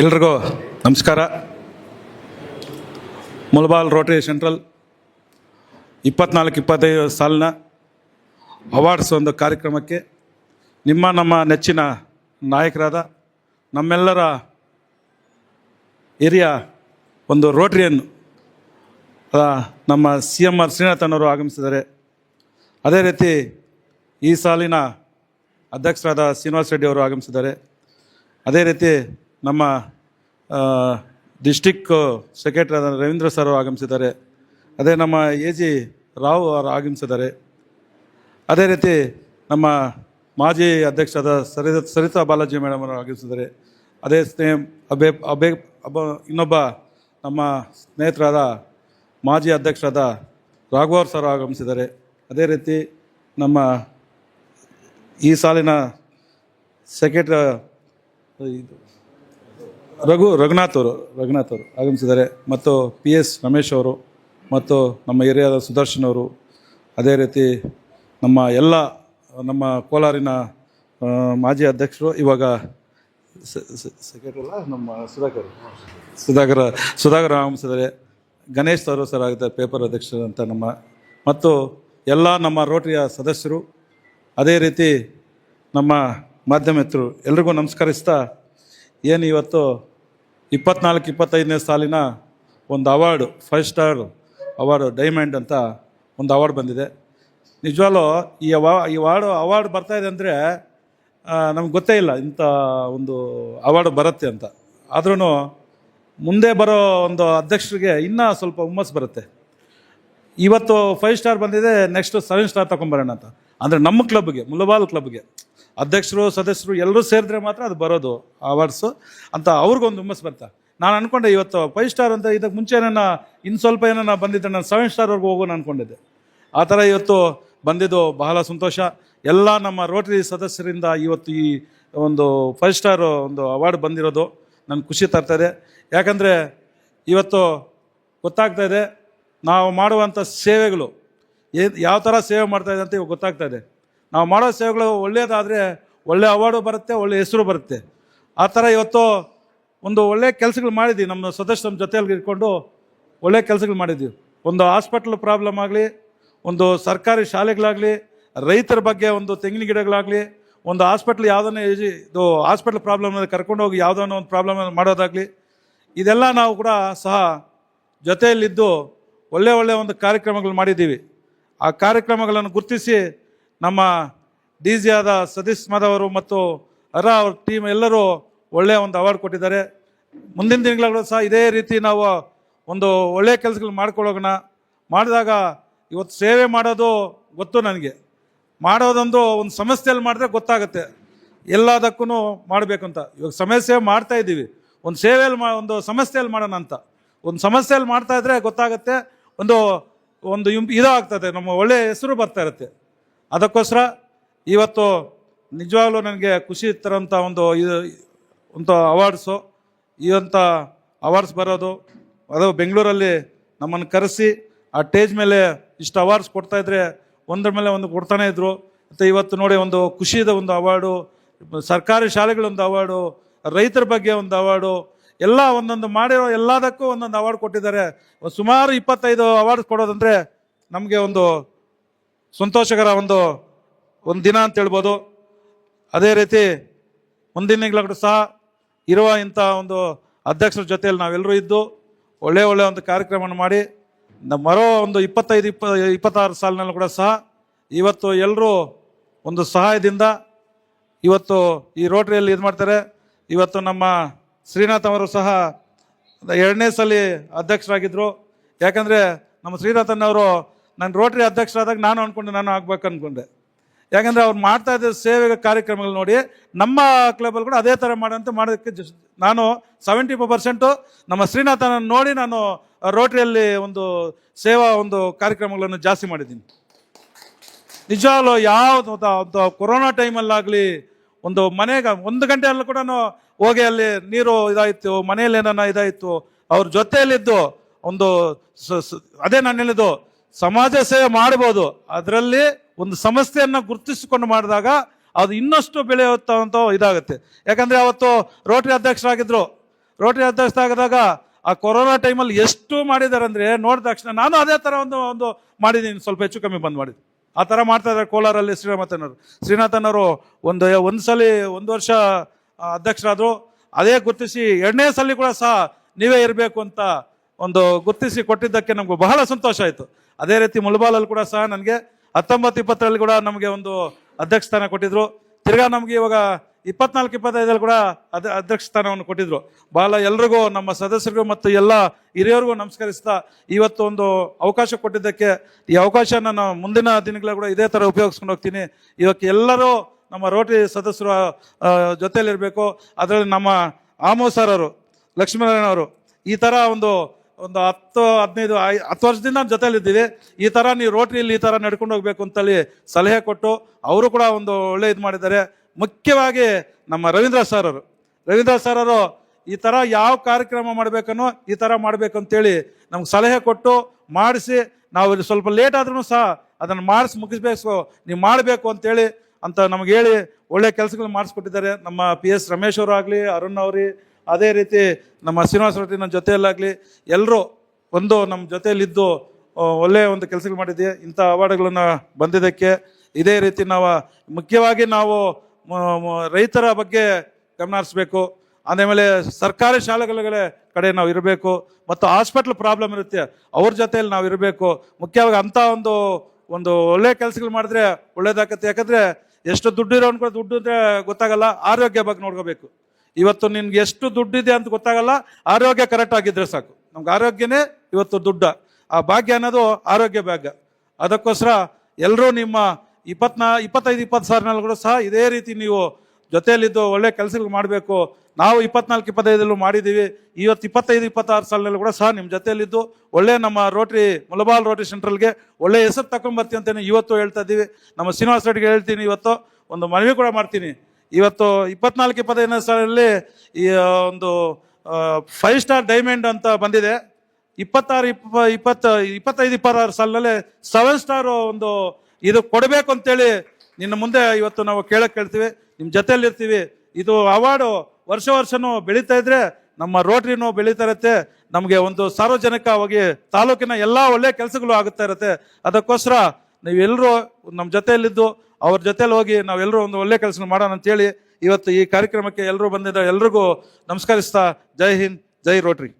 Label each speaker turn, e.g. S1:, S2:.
S1: ಎಲ್ರಿಗೂ ನಮಸ್ಕಾರ. ಮುಲ್ಬಾಲ್ Rotary central ಇಪ್ಪತ್ನಾಲ್ಕು ಇಪ್ಪತ್ತೈದು ಸಾಲಿನ ಅವಾರ್ಡ್ಸ್ ಒಂದು ಕಾರ್ಯಕ್ರಮಕ್ಕೆ ನಿಮ್ಮ ನಮ್ಮ ನೆಚ್ಚಿನ ನಾಯಕರಾದ ನಮ್ಮೆಲ್ಲರ ಹಿರಿಯ ಒಂದು ರೋಟ್ರಿಯನ್ನು ನಮ್ಮ ಸಿ ಎಂ ಆರ್ ಶ್ರೀನಾಥನವರು ಆಗಮಿಸಿದ್ದಾರೆ. ಅದೇ ರೀತಿ ಈ ಸಾಲಿನ ಅಧ್ಯಕ್ಷರಾದ ಶ್ರೀನಿವಾಸ ರೆಡ್ಡಿ ಅವರು ಆಗಮಿಸಿದ್ದಾರೆ. ಅದೇ ರೀತಿ ನಮ್ಮ ಡಿಸ್ಟಿಕ್ ಸೆಕ್ರೆಟರಿ ಆದ ರವೀಂದ್ರ ಸರ್ ಆಗಮಿಸಿದ್ದಾರೆ. ಅದೇ ನಮ್ಮ ಎ ಜಿ ರಾವ್ ಅವರು ಆಗಮಿಸಿದ್ದಾರೆ. ಅದೇ ರೀತಿ ನಮ್ಮ ಮಾಜಿ ಅಧ್ಯಕ್ಷರಾದ ಸರಿತ ಸರಿತಾ ಬಾಲಾಜಿ ಮೇಡಮ್ ಅವರು ಆಗಮಿಸಿದ್ದಾರೆ. ಅದೇ ಸ್ನೇಹ ಅಬೇ ಅಬೇ ಅಬ್ಬ ಇನ್ನೊಬ್ಬ ನಮ್ಮ ಸ್ನೇಹಿತರಾದ ಮಾಜಿ ಅಧ್ಯಕ್ಷರಾದ ರಾಘವರ್ ಸರ್ ಆಗಮಿಸಿದ್ದಾರೆ. ಅದೇ ರೀತಿ ನಮ್ಮ ಈ ಸಾಲಿನ ಸೆಕ್ರೆಟರಿ ರಘು ರಘುನಾಥ್ ಅವರು ರಘುನಾಥ್ ಅವರು ಆಗಮಿಸಿದ್ದಾರೆ. ಮತ್ತು ಪಿ ಎಸ್ ರಮೇಶ್ ಅವರು ಮತ್ತು ನಮ್ಮ ಏರಿಯಾದ ಸುದರ್ಶನ್ ಅವರು, ಅದೇ ರೀತಿ ನಮ್ಮ ಎಲ್ಲ, ನಮ್ಮ ಕೋಲಾರಿನ ಮಾಜಿ ಅಧ್ಯಕ್ಷರು, ಇವಾಗ ಸೆಕ್ರೆಟರಿಲ್ಲ ನಮ್ಮ ಸುಧಾಕರ್ ಸುಧಾಕರ್ ಸುಧಾಕರ್ ಆಗಮಿಸಿದ್ದಾರೆ. ಗಣೇಶ್ ಅವರು ಸರ್ ಆಗಿದ್ದಾರೆ ಪೇಪರ್ ಅಧ್ಯಕ್ಷರು ಅಂತ ನಮ್ಮ, ಮತ್ತು ಎಲ್ಲ ನಮ್ಮ ರೋಟರಿಯ ಸದಸ್ಯರು, ಅದೇ ರೀತಿ ನಮ್ಮ ಮಾಧ್ಯಮಿತರು ಎಲ್ರಿಗೂ ನಮಸ್ಕರಿಸ್ತಾ ಏನು ಇವತ್ತು ಇಪ್ಪತ್ನಾಲ್ಕು, ಇಪ್ಪತ್ತೈದನೇ ಸಾಲಿನ ಒಂದು award five star award diamond ಅಂತ ಒಂದು ಅವಾರ್ಡ್ ಬಂದಿದೆ. ನಿಜವಾಗ್ಲೂ ಈ ಅವಾ, ಈ ವಾರ್ಡ್ ಅವಾರ್ಡ್ ಬರ್ತಾ ಇದೆ ಅಂದರೆ ನಮ್ಗೆ ಗೊತ್ತೇ ಇಲ್ಲ ಇಂಥ ಒಂದು ಅವಾರ್ಡ್ ಬರುತ್ತೆ ಅಂತ. ಆದ್ರೂ ಮುಂದೆ ಬರೋ ಒಂದು ಅಧ್ಯಕ್ಷರಿಗೆ ಇನ್ನೂ ಸ್ವಲ್ಪ ಹುಮ್ಮಸ್ಸು ಬರುತ್ತೆ. ಇವತ್ತು ಫೈವ್ ಸ್ಟಾರ್ ಬಂದಿದೆ ನೆಕ್ಸ್ಟ್ ಸೆವೆನ್ ಸ್ಟಾರ್ ತೊಗೊಂಬರೋಣ ಅಂತ. ಅಂದರೆ ನಮ್ಮ ಕ್ಲಬ್ಗೆ ಮುಲಬಾಲ್ ಕ್ಲಬ್ಗೆ ಅಧ್ಯಕ್ಷರು, ಸದಸ್ಯರು ಎಲ್ಲರೂ ಸೇರಿದ್ರೆ ಮಾತ್ರ ಅದು ಬರೋದು ಅವಾರ್ಡ್ಸು ಅಂತ ಅವ್ರಿಗೊಂದು ಹುಮ್ಮಸ್ ಬರ್ತಾ. ನಾನು ಅನ್ಕೊಂಡೆ ಇವತ್ತು ಫೈವ್ ಸ್ಟಾರ್ ಅಂತ ಇದಕ್ಕೆ ಮುಂಚೆ ನನ್ನ ಇನ್ನು ಸ್ವಲ್ಪ ಏನೋ ಬಂದಿದ್ದೆ ನಾನು ಸೆವೆನ್ ಸ್ಟಾರ್ವರೆಗೂ ಹೋಗೋಣ ಅನ್ಕೊಂಡಿದ್ದೆ. ಆ ಥರ ಇವತ್ತು ಬಂದಿದ್ದು ಬಹಳ ಸಂತೋಷ. ಎಲ್ಲ ನಮ್ಮ ರೋಟರಿ ಸದಸ್ಯರಿಂದ ಇವತ್ತು ಈ ಒಂದು ಫೈವ್ ಸ್ಟಾರ್ ಒಂದು ಅವಾರ್ಡ್ ಬಂದಿರೋದು. ನನಗೆ ಖುಷಿ ತರ್ತದೆ ಯಾಕಂದರೆ ಇವತ್ತು ಗೊತ್ತಾಗ್ತಾ ಇದೆ, ನಾವು ಮಾಡುವಂಥ ಸೇವೆಗಳು, ಏನು, ಯಾವ ಥರ ಸೇವೆ ಮಾಡ್ತಾಯಿದೆ ಅಂತ ಇವಾಗ ಗೊತ್ತಾಗ್ತಾ ಇದೆ. ನಾವು ಮಾಡೋ ಸೇವೆಗಳು ಒಳ್ಳೆಯದಾದರೆ ಒಳ್ಳೆ ಅವಾರ್ಡು ಬರುತ್ತೆ, ಒಳ್ಳೆ ಹೆಸರು ಬರುತ್ತೆ. ಆ ಥರ ಇವತ್ತು ಒಂದು ಒಳ್ಳೆ ಕೆಲಸಗಳು ಮಾಡಿದ್ದೀವಿ ನಮ್ಮ ಸದಸ್ಯ ನಮ್ಮ ಜೊತೆಯಲ್ಲಿ ಇಟ್ಕೊಂಡು ಒಳ್ಳೆ ಕೆಲಸಗಳು ಮಾಡಿದ್ದೀವಿ ಒಂದು ಹಾಸ್ಪಿಟ್ಲ್ ಪ್ರಾಬ್ಲಮ್ ಆಗಲಿ, ಒಂದು ಸರ್ಕಾರಿ ಶಾಲೆಗಳಾಗಲಿ, ರೈತರ ಬಗ್ಗೆ ಒಂದು ತೆಂಗಿನ ಗಿಡಗಳಾಗಲಿ, ಒಂದು ಹಾಸ್ಪಿಟ್ಲ್ ಯಾವುದನ್ನ ಇದು ಹಾಸ್ಪಿಟ್ಲ್ ಪ್ರಾಬ್ಲಮ್ ಕರ್ಕೊಂಡೋಗಿ ಯಾವುದನ್ನು ಒಂದು ಪ್ರಾಬ್ಲಮ್ ಮಾಡೋದಾಗಲಿ, ಇದೆಲ್ಲ ನಾವು ಕೂಡ ಸಹ ಜೊತೆಯಲ್ಲಿದ್ದು ಒಳ್ಳೆ ಒಳ್ಳೆ ಒಂದು ಕಾರ್ಯಕ್ರಮಗಳು ಮಾಡಿದ್ದೀವಿ. ಆ ಕಾರ್ಯಕ್ರಮಗಳನ್ನು ಗುರುತಿಸಿ ನಮ್ಮ ಡಿ ಜಿ ಆದ ಸತೀಶ್ ಮಾಧವರು ಮತ್ತು ಅರ ಅವ್ರ ಟೀಮ್ ಎಲ್ಲರೂ ಒಳ್ಳೆಯ ಒಂದು ಅವಾರ್ಡ್ ಕೊಟ್ಟಿದ್ದಾರೆ. ಮುಂದಿನ ದಿನಗಳಲ್ಲೂ ಸಹ ಇದೇ ರೀತಿ ನಾವು ಒಂದು ಒಳ್ಳೆಯ ಕೆಲಸಗಳು ಮಾಡ್ಕೊಳ್ಳೋಣ. ಮಾಡಿದಾಗ ಇವತ್ತು ಸೇವೆ ಮಾಡೋದು ಗೊತ್ತು ನನಗೆ. ಮಾಡೋದೊಂದು ಒಂದು ಸಮಸ್ಯೆಯಲ್ಲಿ ಮಾಡಿದ್ರೆ ಗೊತ್ತಾಗುತ್ತೆ. ಎಲ್ಲದಕ್ಕೂ ಅಂತ. ಇವಾಗ ಸಮಸ್ಯೆ ಮಾಡ್ತಾ ಇದ್ದೀವಿ. ಒಂದು ಸೇವೆಯಲ್ಲಿ ಮಾ, ಒಂದು ಸಮಸ್ಯೆಯಲ್ಲಿ ಮಾಡೋಣ ಅಂತ. ಒಂದು ಸಮಸ್ಯೆಯಲ್ಲಿ ಮಾಡ್ತಾ ಇದ್ರೆ ಗೊತ್ತಾಗುತ್ತೆ. ಒಂದು ಒಂದು ಇದಾಗ್ತದೆ. ನಮ್ಮ ಒಳ್ಳೆಯ ಹೆಸರು ಬರ್ತಾ ಇರುತ್ತೆ. ಅದಕ್ಕೋಸ್ಕರ ಇವತ್ತು ನಿಜವಾಗ್ಲೂ ನನಗೆ ಖುಷಿ ತರೋಂಥ ಒಂದು ಇದು, ಒಂದು ಅವಾರ್ಡ್ಸು ಅಂತ ಅವಾರ್ಡ್ಸ್ ಬರೋದು. ಅದು ಬೆಂಗಳೂರಲ್ಲಿ ನಮ್ಮನ್ನು ಕರೆಸಿ, ಆ ಟೇಜ್ ಮೇಲೆ ಇಷ್ಟು ಅವಾರ್ಡ್ಸ್ ಕೊಡ್ತಾ ಇದ್ರೆ ಒಂದ್ರ ಮೇಲೆ ಒಂದು ಕೊಡ್ತಾನೇ ಇದ್ದರು ಮತ್ತು ಇವತ್ತು ನೋಡಿ ಒಂದು ಖುಷಿದ ಒಂದು ಅವಾರ್ಡು ಸರ್ಕಾರಿ ಶಾಲೆಗಳೊಂದು ಅವಾರ್ಡು ರೈತರ ಬಗ್ಗೆ ಒಂದು ಅವಾರ್ಡು ಎಲ್ಲ ಒಂದೊಂದು ಮಾಡಿರೋ ಎಲ್ಲದಕ್ಕೂ ಒಂದೊಂದು ಅವಾರ್ಡ್ ಕೊಟ್ಟಿದ್ದಾರೆ. ಸುಮಾರು ಇಪ್ಪತ್ತೈದು ಅವಾರ್ಡ್ಸ್ ಕೊಡೋದಂದರೆ ನಮಗೆ ಒಂದು ಸಂತೋಷಕರ ಒಂದು ಒಂದು ದಿನ ಅಂತ ಹೇಳ್ಬೋದು. ಅದೇ ರೀತಿ ಮುಂದಿನ ತಿಂಗಳು ಸಹ ಇರುವ ಇಂಥ ಒಂದು ಅಧ್ಯಕ್ಷರ ಜೊತೆಯಲ್ಲಿ ನಾವೆಲ್ಲರೂ ಇದ್ದು ಒಳ್ಳೆ ಒಳ್ಳೆ ಒಂದು ಕಾರ್ಯಕ್ರಮವನ್ನು ಮಾಡಿ ಮರೋ ಒಂದು ಇಪ್ಪತ್ತೈದು, ಇಪ್ಪ, ಇಪ್ಪತ್ತಾರು ಸಾಲಿನಲ್ಲೂ ಕೂಡ ಸಹ ಇವತ್ತು ಎಲ್ಲರೂ ಒಂದು ಸಹಾಯದಿಂದ ಇವತ್ತು ಈ ರೋಟ್ರಿಯಲ್ಲಿ ಇದು ಮಾಡ್ತಾರೆ. ಇವತ್ತು ನಮ್ಮ ಶ್ರೀನಾಥ್ ಅವರು ಸಹ ಎರಡನೇ ಸಲ ಅಧ್ಯಕ್ಷರಾಗಿದ್ದರು ಯಾಕಂದರೆ ನಮ್ಮ ಶ್ರೀನಾಥನ್ ಅವರು ನಾನು ರೋಟ್ರಿ ಅಧ್ಯಕ್ಷರಾದಾಗ ನಾನು ಅಂದ್ಕೊಂಡೆ ನಾನು ಆಗ್ಬೇಕು ಅಂದ್ಕೊಂಡೆ ಯಾಕಂದರೆ ಅವ್ರು ಮಾಡ್ತಾ ಇದ್ದ ಸೇವೆ ಕಾರ್ಯಕ್ರಮಗಳು ನೋಡಿ, ನಮ್ಮ ಕ್ಲಬಲ್ಲಿ ಕೂಡ ಅದೇ ಥರ ಮಾಡೋಂತ ಮಾಡೋದಕ್ಕೆ ನಾನು ಸೆವೆಂಟಿ ಫೈವ್ ಪರ್ಸೆಂಟು ನಮ್ಮ ಶ್ರೀನಾಥನ ನೋಡಿ ನಾನು ರೋಟ್ರಿಯಲ್ಲಿ ಒಂದು ಸೇವಾ ಒಂದು ಕಾರ್ಯಕ್ರಮಗಳನ್ನು ಜಾಸ್ತಿ ಮಾಡಿದ್ದೀನಿ. ನಿಜವಾಗ್ಲೂ ಯಾವುದು ಒಂದು ಕೊರೋನಾ ಟೈಮಲ್ಲಾಗಲಿ ಒಂದು ಮನೆಗೆ ಒಂದು ಗಂಟೆಯಲ್ಲೂ ಕೂಡ ಹೋಗಿ ಅಲ್ಲಿ ನೀರು ಇದಾಯಿತು, ಮನೆಯಲ್ಲಿ ಏನಾನ ಇದಾಯಿತು, ಅವ್ರ ಜೊತೆಯಲ್ಲಿದ್ದು ಒಂದು ಅದೇ ನಾನು ಹೇಳಿದ್ದು ಸಮಾಜ ಸೇವೆ ಮಾಡ್ಬೋದು. ಅದರಲ್ಲಿ ಒಂದು ಸಮಸ್ಯೆಯನ್ನು ಗುರುತಿಸಿಕೊಂಡು ಮಾಡಿದಾಗ ಅದು ಇನ್ನಷ್ಟು ಬೆಳೆಯುತ್ತ ಅಂತ ಇದಾಗುತ್ತೆ. ಯಾಕಂದ್ರೆ ಅವತ್ತು ರೋಟರಿ ಅಧ್ಯಕ್ಷರಾಗಿದ್ರು. ರೋಟರಿ ಅಧ್ಯಕ್ಷ ಆಗದಾಗ ಆ ಕೊರೋನಾ ಟೈಮಲ್ಲಿ ಎಷ್ಟು ಮಾಡಿದ್ದಾರೆ ಅಂದರೆ ನೋಡಿದ ತಕ್ಷಣ ನಾನು ಅದೇ ತರ ಒಂದು ಒಂದು ಮಾಡಿದ್ದೀನಿ ಸ್ವಲ್ಪ ಹೆಚ್ಚು ಕಮ್ಮಿ ಬಂದ್ ಮಾಡಿದ್ದು. ಆ ತರ ಮಾಡ್ತಾ ಇದ್ದಾರೆ ಕೋಲಾರಲ್ಲಿ ಶ್ರೀನಾಥನವರು ಶ್ರೀನಾಥನವರು ಒಂದು ಒಂದು ಸಲ, ಒಂದು ವರ್ಷ ಅಧ್ಯಕ್ಷರಾದ್ರು. ಅದೇ ಗುರುತಿಸಿ ಎರಡನೇ ಸಲ ಕೂಡ ಸಹ ನೀವೇ ಇರಬೇಕು ಅಂತ ಒಂದು ಗುರುತಿಸಿ ಕೊಟ್ಟಿದ್ದಕ್ಕೆ ನಮಗೂ ಬಹಳ ಸಂತೋಷ ಆಯಿತು. ಅದೇ ರೀತಿ ಮುಳಬಾಲಲ್ಲಿ ಕೂಡ ಸಹ ನನಗೆ ಹತ್ತೊಂಬತ್ತು ಇಪ್ಪತ್ತರಲ್ಲಿ ಕೂಡ ನಮಗೆ ಒಂದು ಅಧ್ಯಕ್ಷ ಸ್ಥಾನ ಕೊಟ್ಟಿದ್ರು. ತಿರ್ಗಾ ನಮಗೆ ಇವಾಗ ಇಪ್ಪತ್ನಾಲ್ಕು ಇಪ್ಪತ್ತೈದಲ್ಲಿ ಕೂಡ ಅದ, ಅಧ್ಯಕ್ಷ ಸ್ಥಾನವನ್ನು ಕೊಟ್ಟಿದ್ರು. ಬಹಳ ಎಲ್ರಿಗೂ, ನಮ್ಮ ಸದಸ್ಯರಿಗೂ ಮತ್ತು ಎಲ್ಲ ಹಿರಿಯರಿಗೂ ನಮಸ್ಕರಿಸ್ತಾ ಇವತ್ತು ಒಂದು ಅವಕಾಶ ಕೊಟ್ಟಿದ್ದಕ್ಕೆ ಈ ಅವಕಾಶ ನಾನು ಮುಂದಿನ ದಿನಗಳ ಕೂಡ ಇದೇ ಥರ ಉಪಯೋಗಿಸ್ಕೊಂಡು ಹೋಗ್ತೀನಿ. ಇವತ್ತು ಎಲ್ಲರೂ ನಮ್ಮ ರೋಟರಿ ಸದಸ್ಯರು ಜೊತೆಯಲ್ಲಿರಬೇಕು. ಅದರಲ್ಲಿ ನಮ್ಮ ಆಮೋ ಸರ್ ಅವರು ಲಕ್ಷ್ಮೀನಾರಾಯಣ ಅವರು ಈ ಥರ ಒಂದು ಒಂದು ಹತ್ತು, ಹದಿನೈದು ಹತ್ತು ವರ್ಷದಿಂದ ನಾನು ಜೊತೆಯಲ್ಲಿದ್ದೀವಿ. ಈ ಥರ ನೀವು ರೋಟ್ರಿಯಲ್ಲಿ ಈ ಥರ ನಡ್ಕೊಂಡು ಹೋಗ್ಬೇಕು ಅಂತೇಳಿ ಸಲಹೆ ಕೊಟ್ಟು ಅವರು ಕೂಡ ಒಂದು ಒಳ್ಳೆ ಇದು ಮಾಡಿದ್ದಾರೆ. ಮುಖ್ಯವಾಗಿ ನಮ್ಮ ರವೀಂದ್ರ ಸರ್ ಅವರು. ರವೀಂದ್ರ ಸರ್ ಅವರು ಈ ಥರ ಯಾವ ಕಾರ್ಯಕ್ರಮ ಮಾಡಬೇಕನ್ನೋ ಈ ಥರ ಮಾಡಬೇಕಂತೇಳಿ ನಮ್ಗೆ ಸಲಹೆ ಕೊಟ್ಟು ಮಾಡಿಸಿ ನಾವು ಇಲ್ಲಿ ಸ್ವಲ್ಪ ಲೇಟ್ ಆದ್ರೂ ಸಹ ಅದನ್ನು ಮಾಡಿಸಿ ಮುಗಿಸ್ಬೇಕು, ನೀವು ಮಾಡಬೇಕು ಅಂತೇಳಿ ಅಂತ ನಮ್ಗೆ ಹೇಳಿ ಒಳ್ಳೆ ಕೆಲಸಗಳು ಮಾಡಿಸ್ಕೊಟ್ಟಿದ್ದಾರೆ. ನಮ್ಮ ಪಿ ಎಸ್ ರಮೇಶ್ ಅವರು ಆಗಲಿ, ಅರುಣ್ ಅವ್ರಿ ಅದೇ ರೀತಿ ನಮ್ಮ ಶ್ರೀನಿವಾಸ ರೆಡ್ಡಿ ಜೊತೆಯಲ್ಲಾಗಲಿ ಎಲ್ಲರೂ ಒಂದು ನಮ್ಮ ಜೊತೆಯಲ್ಲಿದ್ದು ಒಳ್ಳೆಯ ಒಂದು ಕೆಲಸಗಳು ಮಾಡಿದ್ದೆ ಇಂಥ ಅವಾರ್ಡ್ಗಳನ್ನು ಬಂದಿದ್ದಕ್ಕೆ ಇದೇ ರೀತಿ ನಾವು, ಮುಖ್ಯವಾಗಿ ನಾವು ರೈತರ ಬಗ್ಗೆ ಗಮನ ಹರಿಸ್ಬೇಕು. ಆಮೇಲೆ ಸರ್ಕಾರಿ ಶಾಲೆಗಳ ಕಡೆ ನಾವು ಇರಬೇಕು. ಮತ್ತು ಹಾಸ್ಪಿಟ್ಲ್ ಪ್ರಾಬ್ಲಮ್ ಇರುತ್ತೆ, ಅವ್ರ ಜೊತೆಯಲ್ಲಿ ನಾವು ಇರಬೇಕು. ಮುಖ್ಯವಾಗಿ ಅಂಥ ಒಂದು ಒಂದು ಒಳ್ಳೆ ಕೆಲಸಗಳು ಮಾಡಿದ್ರೆ ಒಳ್ಳೇದಾಗತ್ತೆ. ಯಾಕಂದರೆ ಎಷ್ಟು ದುಡ್ಡು ಇರೋನ್ ಕೂಡ ದುಡ್ಡು ಅಂದರೆ ಗೊತ್ತಾಗಲ್ಲ. ಆರೋಗ್ಯ ಬಗ್ಗೆ ನೋಡ್ಕೋಬೇಕು. ಇವತ್ತು ನಿನ್ಗೆ ಎಷ್ಟು ದುಡ್ಡಿದೆ ಅಂತ ಗೊತ್ತಾಗಲ್ಲ. ಆರೋಗ್ಯ ಕರೆಕ್ಟ್ ಆಗಿದ್ರೆ ಸಾಕು. ನಮ್ಗೆ ಆರೋಗ್ಯನೇ ಇವತ್ತು ದುಡ್ಡ. ಆ ಭಾಗ್ಯ ಅನ್ನೋದು ಆರೋಗ್ಯ ಭಾಗ್ಯ. ಅದಕ್ಕೋಸ್ಕರ ಎಲ್ಲರೂ ನಿಮ್ಮ ಇಪ್ಪತ್ನಾ, ಇಪ್ಪತ್ತೈದು, ಇಪ್ಪತ್ತು ಕೂಡ ಸಹ ಇದೇ ರೀತಿ ನೀವು ಜೊತೆಯಲ್ಲಿದ್ದು ಒಳ್ಳೆ ಕೆಲಸಗಳು ಮಾಡಬೇಕು. ನಾವು ಇಪ್ಪತ್ನಾಲ್ಕು, ಇಪ್ಪತ್ತೈದಲ್ಲೂ ಮಾಡಿದ್ದೀವಿ. ಇವತ್ತು ಇಪ್ಪತ್ತೈದು, ಇಪ್ಪತ್ತಾರು ಸಾಲಿನಲ್ಲಿ ಕೂಡ ಸಹ ನಿಮ್ಮ ಜೊತೆಯಲ್ಲಿದ್ದು ಒಳ್ಳೆ ನಮ್ಮ ರೋಟ್ರಿ ಮುಲಬಾಲ್ ರೋಟ್ರಿ ಸೆಂಟ್ರಲ್ಗೆ ಒಳ್ಳೆ ಹೆಸರು ತಗೊಂಬರ್ತೀನಿ ಅಂತಲೇ ಇವತ್ತು ಹೇಳ್ತಾ ಇದ್ದೀವಿ. ನಮ್ಮ ಶ್ರೀನಿವಾಸ ರೆಡ್ಡಿಗೆ ಹೇಳ್ತೀನಿ ಇವತ್ತು. ಒಂದು ಮನವಿ ಕೂಡ ಮಾಡ್ತೀನಿ. ಇವತ್ತು ಇಪ್ಪತ್ನಾಲ್ಕು ಇಪ್ಪತ್ತೈದನೇ ಸಾಲಲ್ಲಿ ಈ ಒಂದು ಫೈವ್ ಸ್ಟಾರ್ ಡೈಮಂಡ್ ಅಂತ ಬಂದಿದೆ. ಇಪ್ಪತ್ತಾರು, ಇಪ್ಪ, ಇಪ್ಪತ್ತ, ಇಪ್ಪತ್ತೈದು, ಇಪ್ಪತ್ತಾರು ಸಾಲಿನಲ್ಲಿ ಸೆವೆನ್ ಸ್ಟಾರ್ ಒಂದು ಇದು ಕೊಡಬೇಕು ಅಂತೇಳಿ ನಿನ್ನ ಮುಂದೆ ಇವತ್ತು ನಾವು ಕೇಳಕ್ಕೆ ಕೇಳ್ತೀವಿ. ನಿಮ್ಮ ಜೊತೆಯಲ್ಲಿರ್ತೀವಿ. ಇದು ಅವಾರ್ಡು ವರ್ಷ ವರ್ಷನೂ ಬೆಳೀತಾ ಇದ್ರೆ ನಮ್ಮ ರೋಟ್ರಿನೂ ಬೆಳೀತಾ ಇರುತ್ತೆ. ನಮಗೆ ಒಂದು ಸಾರ್ವಜನಿಕವಾಗಿ ತಾಲೂಕಿನ ಎಲ್ಲ ಒಳ್ಳೆ ಕೆಲಸಗಳು ಆಗುತ್ತಾ ಇರುತ್ತೆ. ಅದಕ್ಕೋಸ್ಕರ ನೀವೆಲ್ಲರೂ ನಮ್ಮ ಜೊತೆಯಲ್ಲಿದ್ದು, ಅವ್ರ ಜೊತೆಯಲ್ಲಿ ಹೋಗಿ ನಾವೆಲ್ಲರೂ ಒಂದು ಒಳ್ಳೆ ಕೆಲಸ ಮಾಡೋಣ ಅಂತೇಳಿ ಇವತ್ತು ಈ ಕಾರ್ಯಕ್ರಮಕ್ಕೆ ಎಲ್ಲರೂ ಬಂದಿದ್ದ ಎಲ್ರಿಗೂ ನಮಸ್ಕರಿಸ್ತಾ, ಜೈ ಹಿಂದ್, ಜೈ ರೋಟ್ರಿ.